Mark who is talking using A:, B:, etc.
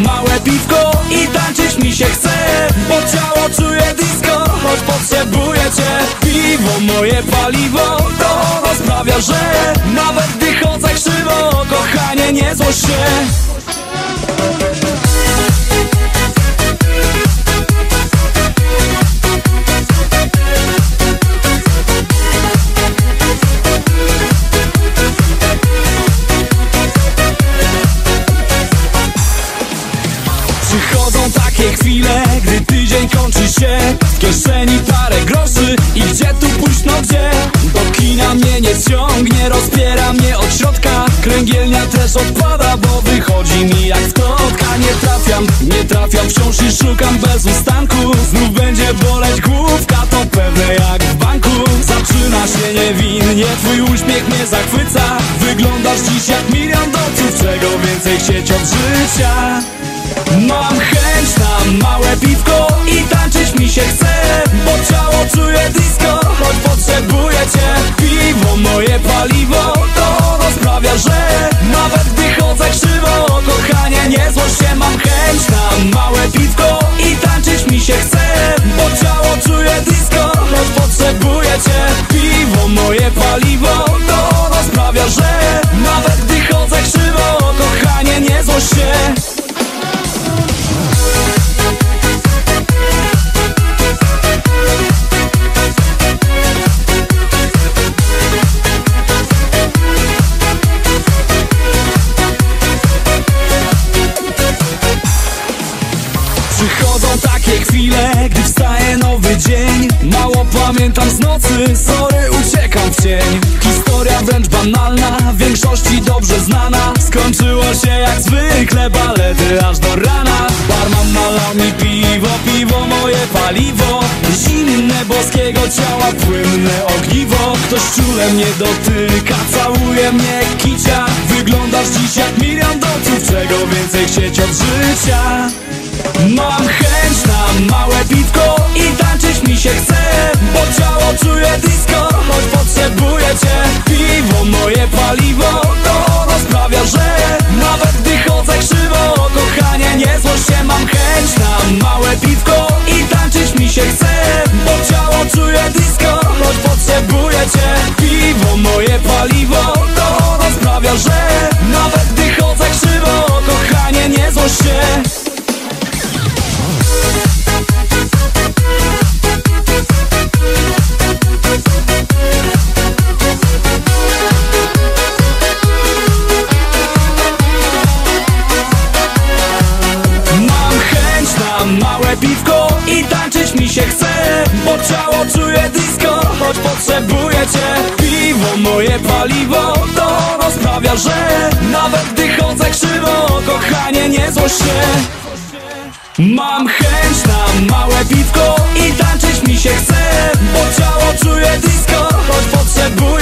A: małe piwko i tańczyć mi się chce. Bo ciało czuje disco, choć potrzebuję cię. Piwo moje paliwo, to sprawia, że Nawet gdy chodzę krzywo, kochanie nie złość się. Się W kieszeni parę groszy i gdzie tu pójść, no gdzie? Do kina mnie nie ciągnie, rozpiera mnie od środka. Kręgielnia też odpada, bo wychodzi mi jak z kotka Nie trafiam, nie trafiam, wciąż i szukam bez ustanku. Znów będzie boleć główka, to pewne jak w banku. Zaczyna się niewinnie, twój uśmiech mnie zachwyca. Wyglądasz dziś jak milion dolców, czego więcej chcieć od życia? Mam chęć na to Przychodzą takie chwile, gdy wstaje nowy dzień. Mało pamiętam z nocy, sorry, uciekam w cień. Historia wręcz banalna, w większości dobrze znana. Skończyło się jak zwykle, balety aż do rana. Barman nalał mi piwo, piwo moje paliwo. Zimne boskiego ciała, płynne ogniwo. Ktoś czule mnie dotyka, całuje mnie kicia. Wyglądasz dziś jak milion dolców, czego więcej chcieć od życia Mam chęć na małe piwko i tańczyć mi się chce Bo ciało czuje potrzebuję cię. Piwo moje paliwo, to ono sprawia, że Nawet gdy chodzę krzywo, kochanie nie złość się. Mam chęć na małe piwko i tańczyć mi się chce Bo ciało czuje disco, choć potrzebuję